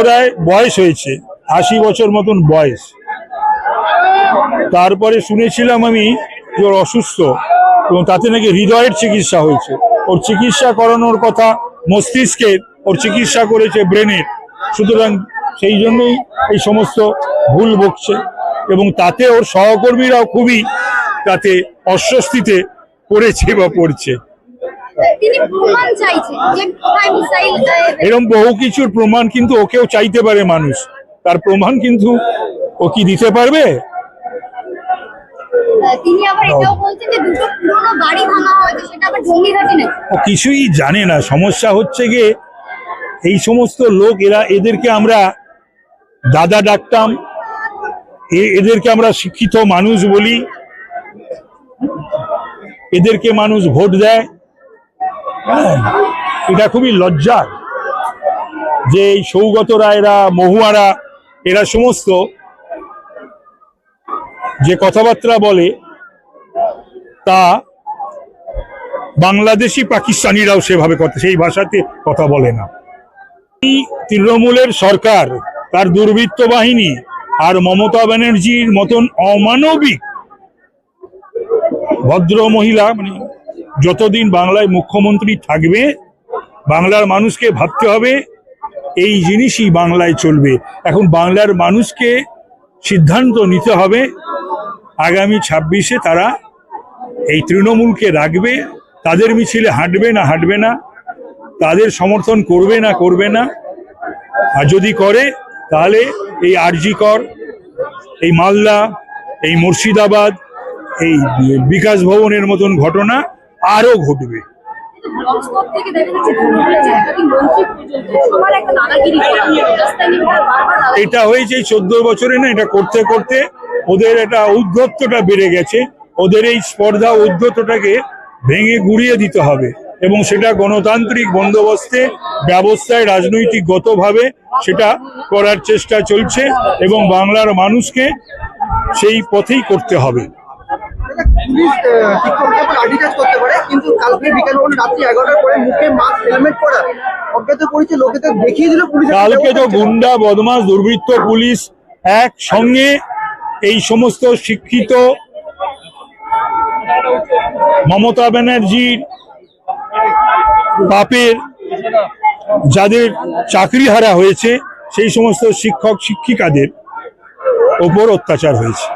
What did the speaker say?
প্রায় বয়স হয়েছে, আশি বছর মতন বয়স। তারপরে শুনেছিলাম আমি যে ওর অসুস্থ এবং তাতে নাকি হৃদয়ের চিকিৎসা হয়েছে। ওর চিকিৎসা করানোর কথা মস্তিষ্কের ওর চিকিৎসা করেছে ব্রেনের। সুতরাং সেই জন্যই এই সমস্ত ভুল বকছে এবং তাতে ওর সহকর্মীরাও খুবই তাতে অস্বস্তিতে পড়েছে বা পড়ছে। তিনি প্রমাণ চাইছেন যে কোথায় মিসাইল এরকম বহু কিছুর প্রমাণ কিন্তু ওকেও চাইতে পারে মানুষ। তার প্রমাণ কিন্তু ও কি দিতে পারবে? তিনি আবার এটাও বলছেন যে দুটো পুরনো বাড়ি ভাঙা হয়েছে সেটা আবার জঙ্গি নাকি? ও কিছুই জানে না। সমস্যা হচ্ছে গিয়ে এই সমস্ত লোক এরা এদেরকে আমরা দাদা ডাকতাম এ- এদেরকে আমরা শিক্ষিত মানুষ বলি এদেরকে মানুষ ভোট দেয়। এটা খুবই লজ্জার যে এই সৌগত রায়রা, মহুয়ারা, এরা সমস্ত যে কথাবার্তা বলে, তা বাংলাদেশি পাকিস্তানিরাও সেভাবে কথা, সেই ভাষাতে কথা বলে না। এই তৃণমূলের সরকার, তার দুর্বৃত্ত বাহিনী আর মমতা ব্যানার্জির মতন অমানবিক ভদ্র মহিলা মানে যতদিন বাংলায় মুখ্যমন্ত্রী থাকবে, বাংলার মানুষকে ভাবতে হবে এই জিনিসই বাংলায় চলবে। এখন বাংলার মানুষকে সিদ্ধান্ত নিতে হবে, আগামী ছাব্বিশে তারা এই তৃণমূলকে রাখবে, তাদের মিছিলে হাঁটবে না হাঁটবে না, তাদের সমর্থন করবে না করবে না। আর যদি করে, তাহলে এই আরজি কর এই মালদা, এই মুর্শিদাবাদ, এই বিকাশ ভবনের মতন ঘটনা আরও ঘটবে। এটা হয়েছে এই চোদ্দ বছরে না এটা করতে করতে ওদের এটা ঔদ্ধত্যটা বেড়ে গেছে। ওদের এই স্পর্ধা ঔদ্ধত্যটাকে ভেঙে গুড়িয়ে দিতে হবে এবং সেটা গণতান্ত্রিক বন্দোবস্তে ব্যবস্থায় রাজনৈতিকগতভাবে সেটা করার চেষ্টা চলছে এবং বাংলার মানুষকে সেই পথেই করতে হবে। পুলিশ আহ, শিক্ষকদের লাঠিচার্জ করতে পারে কিন্তু কালকে বিকাল পর্যন্ত রাত্রি এগারোটার পরে মুখে মাস্ক হেলমেট পরা অজ্ঞাত পরিচয় লোকেদের দেখিয়ে দিল পুলিশ কালকে তো গুন্ডা বদমাস দুর্বৃত্ত পুলিশ এক সঙ্গে এই সমস্ত শিক্ষিত মমতা ব্যানার্জির বাপের যাদের চাকরি হারা হয়েছে সেই সমস্ত শিক্ষক শিক্ষিকাদের ওপর অত্যাচার হয়েছে।